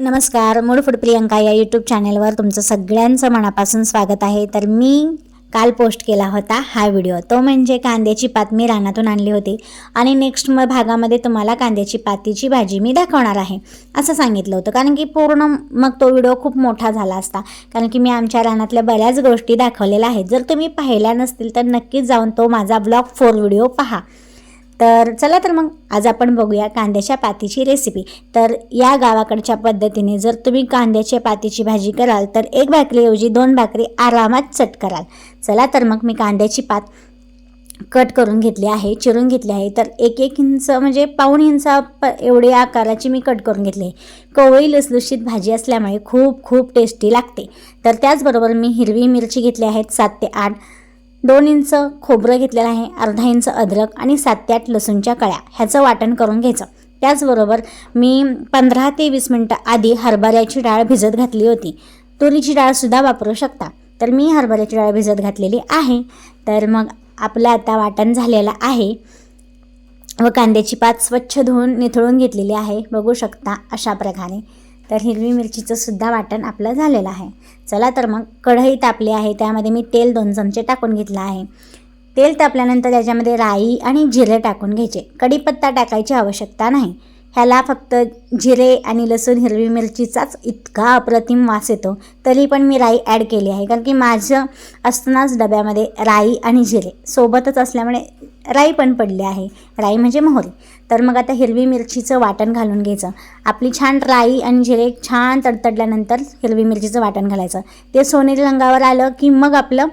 नमस्कार mood food Priyanka या YouTube चॅनेलवर तुमचं सगळ्यांचं मनापासून स्वागत आहे. तर मी काल पोस्ट केला होता हा व्हिडिओ तो म्हणजे कांद्याची पात मी रानातून आणली होती आणि नेक्स्ट मग भागामध्ये तुम्हाला कांद्याची पातीची भाजी मी दाखवणार आहे असं सांगितलं होतं. कारण की पूर्ण मग तो व्हिडिओ खूप मोठा झाला असता. कारण की मी आमच्या रानातल्या बऱ्याच गोष्टी दाखवलेल्या आहेत. जर तुम्ही पाहिल्या नसतील तर नक्कीच जाऊन तो माझा ब्लॉग फोर व्हिडिओ पहा. तर चला तर मग आज आपण बघूया कांद्याच्या पातीची रेसिपी तर या गावाकडच्या पद्धतीने जर तुम्ही कांद्याच्या पातीची भाजी कराल तर एक भाकरीऐवजी दोन भाकरी आरामात चट कराल. चला तर मग मी कांद्याची पात कट करून घेतली आहे चिरून घेतली आहे. तर एक एक इंच म्हणजे पाऊण इंचा प एवढे आकाराची मी कट करून घेतली आहे. कवळी लसलुशीत भाजी असल्यामुळे खूप खूप टेस्टी लागते. तर त्याचबरोबर मी हिरवी मिरची घेतली आहेत सात ते आठ दोन इंच खोबरं घेतलेलं आहे अर्धा इंच अद्रक आणि सात ते आठ लसूणच्या कळ्या. ह्याचं वाटण करून घ्यायचं. त्याचबरोबर मी पंधरा ते वीस मिनटं आधी हरभऱ्याची डाळ भिजत घातली होती. तुरीची डाळसुद्धा वापरू शकता. तर मी हरभऱ्याची डाळ भिजत घातलेली आहे. तर मग आपलं आता वाटण झालेलं आहे. व कांद्याची पात स्वच्छ धुवून निथळून घेतलेली आहे. बघू शकता अशा प्रकारे. तर हिरवी मिरचीचं सुद्धा वाटण आपलं झालेलं आहे. चला तर मग कढई तापली आहे त्यामध्ये मी तेल दोन चमचे टाकून घेतलं आहे. तेल तापल्यानंतर त्याच्यामध्ये राई आणि जिरे टाकून घ्यायचे. कढीपत्ता टाकायची आवश्यकता नाही. ह्याला फक्त जिरे आणि लसूण हिरवी मिरचीचाच इतका अप्रतिम वास येतो तरी पण मी राई ॲड केली आहे. कारण की माझं असतानाच डब्यामध्ये राई आणि जिरे सोबतच असल्यामुळे राई पण पडली आहे. राई म्हणजे मोहरी. तर मग आता हिरवी मिरचीचं वाटण घालून घ्यायचं. आपली छान राई आणि जिरे छान तडतडल्यानंतर हिरवी मिरचीचं वाटण घालायचं. ते सोनेरी रंगावर आलं की मग आपलं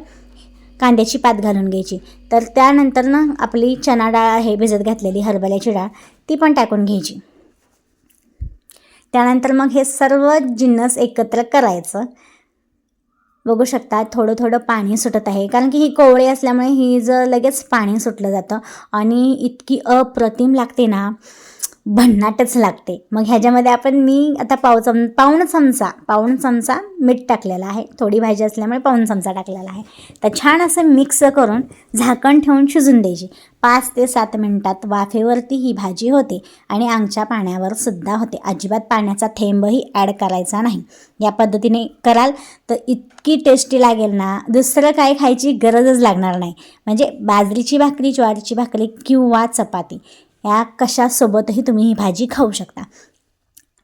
कांद्याची पात घालून घ्यायची. तर त्यानंतर ना आपली चना डाळ आहे भिजत घातलेली हरभऱ्याची डाळ ती पण टाकून घ्यायची. त्यानंतर मग हे सर्व जिन्नस एकत्र करायचं. बघू शकता थोडं थोडं पाणी सुटत आहे. कारण की ही कोवळी असल्यामुळे ही जर लगेच पाणी सुटलं जातं आणि इतकी अप्रतिम लागते ना भन्नाटच लागते. मग ह्याच्यामध्ये आपण मी आता पाव चम पाऊण चमचा पाऊण चमचा मीठ टाकलेला आहे. थोडी भाजी असल्यामुळे पाऊण चमचा टाकलेला आहे. तर छान असं मिक्स करून झाकण ठेवून शिजून द्यायची. पाच ते सात मिनटात वाफेवरती ही भाजी होते आणि आमच्या पाण्यावर सुद्धा होते. अजिबात पाण्याचा थेंबही ॲड करायचा नाही. या पद्धतीने कराल तर इतकी टेस्टी लागेल ना दुसरं काय खायची गरजच लागणार नाही. म्हणजे बाजरीची भाकरी ज्वारीची भाकरी किंवा चपाती. या कशासोबतही तुम्ही ही भाजी खाऊ शकता.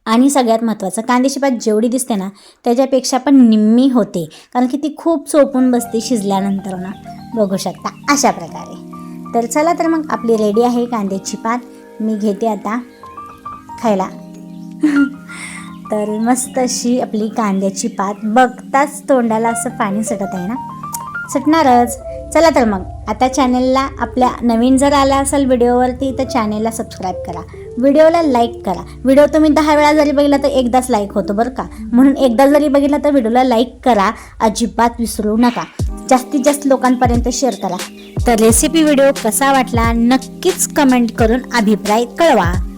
आणि सगळ्यात महत्त्वाचं कांद्याची भात जेवढी दिसते ना त्याच्यापेक्षा पण निम्मी होते. कारण की ती खूप सोपून बसते शिजल्यानंतर ना. बघू शकता अशा प्रकारे. तर चला तर मग आपली रेडी आहे कांद्याची पात मी घेते आता खायला. तर मस्त अशी आपली कांद्याची पात बघताच तोंडाला असं पाणी सुटत आहे ना. सुटणारच. चला तर मग आता चॅनेलला आपल्या नवीन जर आला असेल व्हिडिओवरती तर चॅनेलला सबस्क्राईब करा. व्हिडिओला लाईक करा. व्हिडिओ तुम्ही दहा वेळा जरी बघितला तर एकदाच लाईक होतो बरं का? म्हणून एकदा जरी बघितला तर व्हिडिओला लाईक करा. अजिबात विसरू नका. जास्तीत जास्त लोकांपर्यंत शेअर करा. तर रेसिपी व्हिडिओ कसा वाटला नक्कीच कमेंट करून अभिप्राय कळवा.